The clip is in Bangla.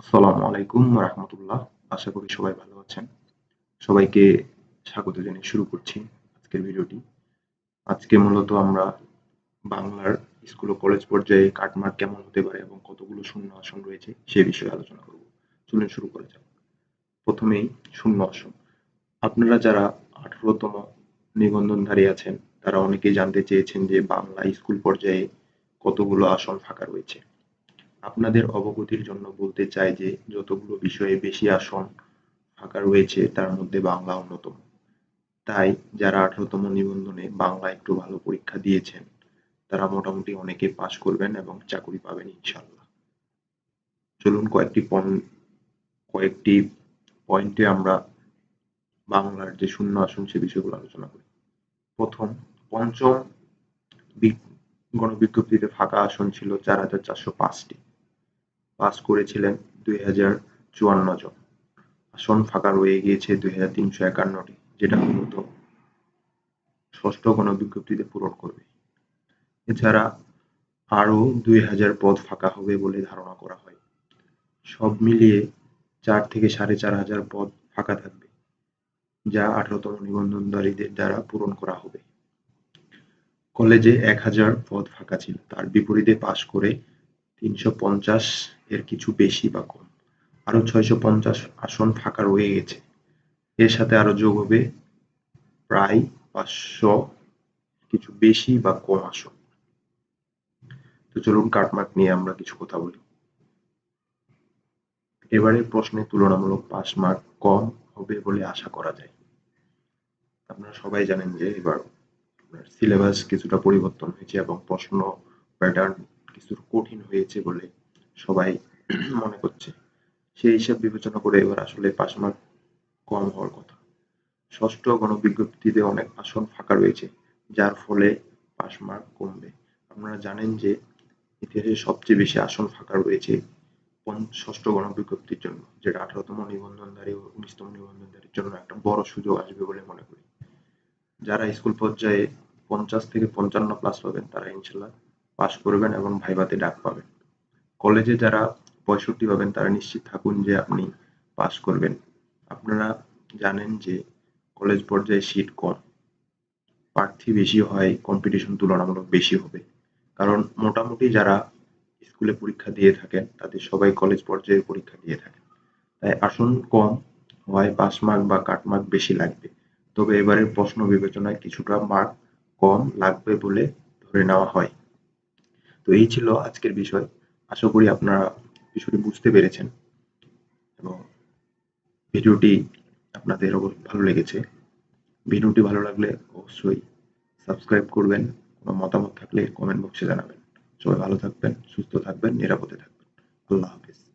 আসসালামু আলাইকুম রাহমাতুল্লাহ আশা করি সবাই ভালো আছেন। সবাইকে স্বাগত জানিয়ে শুরু করছি আজকের ভিডিওটি। আজকে মূলত আমরা বাংলার স্কুল ও কলেজ পর্যায়ে কাটমার্ক কেমন হতে পারে এবং কতগুলো শূন্য আসন রয়েছে সে বিষয়ে আলোচনা করব। চলুন শুরু করা যাক। প্রথমেই শূন্য আসন। আপনারা যারা আঠারোতম নিবন্ধনধারী আছেন, তারা অনেকেই জানতে চেয়েছেন যে বাংলা স্কুল পর্যায়ে কতগুলো আসন ফাঁকা রয়েছে। আপনাদের অবগতির জন্য বলতে চাই যে, যতগুলো বিষয়ে বেশি আসন ফাঁকা রয়েছে, তার মধ্যে বাংলা অন্যতম। তাই, যারা আঠারোতম নিবন্ধনে বাংলা একটু ভালো পরীক্ষা দিয়েছেন, তারা মোটামুটি অনেকে পাশ করবেন এবং চাকরি পাবেন ইনশাল্লাহ চলুন কয়েকটি কয়েকটি পয়েন্টে আমরা বাংলার যে শূন্য আসন সে বিষয়গুলো আলোচনা করি। প্রথম, পঞ্চম গণবিজ্ঞপ্তিতে ফাঁকা আসন ছিল চার হাজার চারশো পাঁচটি। পাস করেছিলেন দুই হাজার চুয়ান্ন জন। আসন ফাঁকা রয়ে গিয়েছে দুই হাজার তিনশো একান্নটি, যেটা মূলত ষষ্ঠ গণবিজ্ঞপ্তিতে পূরণ করবে। এছাড়া আরও দুই হাজার পদ ফাঁকা হবে বলে ধারণা করা হয়। সব মিলিয়ে চার থেকে সাড়ে চার হাজার পদ ফাঁকা থাকবে, যা আঠারোতম নিবন্ধনধারীদের দ্বারা পূরণ করা হবে। কলেজে এক হাজার পদ ফাঁকা ছিল, তার বিপরীতে পাশ করে তিনশো পঞ্চাশ এর কিছু বেশি বা কম। আরও ছয়শো পঞ্চাশ আসন ফাঁকা রয়ে গেছে। এর সাথে আরও যোগ হবে প্রায় পাঁচশো কিছু বেশি বা কম আসন। তো চলুন কাটমার্ক নিয়ে আমরা কিছু কথা বলি। এবারের প্রশ্নে তুলনামূলক পাস মার্ক কম হবে বলে আশা করা যায়। আপনারা সবাই জানেন যে এবার সিলেবাস কিছুটা পরিবর্তন হয়েছে এবং প্রশ্ন প্যাটার্ন কিছু কঠিন হয়েছে বলে সবাই মনে করছে। সেই হিসাব বিবেচনা করে এবার আসলে পাস মার্ক কম হওয়ার কথা। ষষ্ঠ গণবিজ্ঞপ্তিতে অনেক আসন ফাঁকা রয়েছে, যার ফলে পাস মার্ক কমবে। আপনারা জানেন যে ইতিহাসে সবচেয়ে বেশি আসন ফাঁকা রয়েছে ষষ্ঠ গণবিজ্ঞপ্তির জন্য, যেটা আঠারোতম নিবন্ধনধারী ও উনিশতম নিবন্ধনধারীর জন্য একটা বড় সুযোগ আসবে বলে মনে করি। যারা স্কুল পর্যায়ে পঞ্চাশ থেকে পঞ্চান্ন প্লাস পাবেন, তারা ইনশাল্লাহ পাশ করবেন এবং ভাইভাতে ডাক পাবেন। কলেজে যারা পঁয়ষট্টি পাবেন তারা নিশ্চিত থাকুন যে আপনি পাস করবেন। আপনারা জানেন যে কলেজ পর্যায়ে সিট কম। প্রার্থী বেশি হয় কম্পিটিশন তুলনামূলক বেশি হবে। কারণ মোটামুটি যারা স্কুলে পরীক্ষা দিয়ে থাকেন, তাদের সবাই কলেজ পর্যায়ে পরীক্ষা দিয়ে থাকেন। তাই আসন কম হয় পাস মার্ক বা কাট মার্ক বেশি লাগবে। তবে এবারের প্রশ্ন বিবেচনায় কিছুটা মার্ক কম লাগবে বলে ধরে নেওয়া হয়। তো এই ছিল আজকের বিষয়। আশা করি আপনারা বিষয়টি বুঝতে পেরেছেন এবং ভিডিওটি আপনাদের ভালো লেগেছে। ভিডিওটি ভালো লাগলে অবশ্যই সাবস্ক্রাইব করবেন, কোনো মতামত থাকলে কমেন্ট বক্সে জানাবেন। সবাই ভালো থাকবেন, সুস্থ থাকবেন, নিরাপদে থাকবেন। আল্লাহ হাফিজ।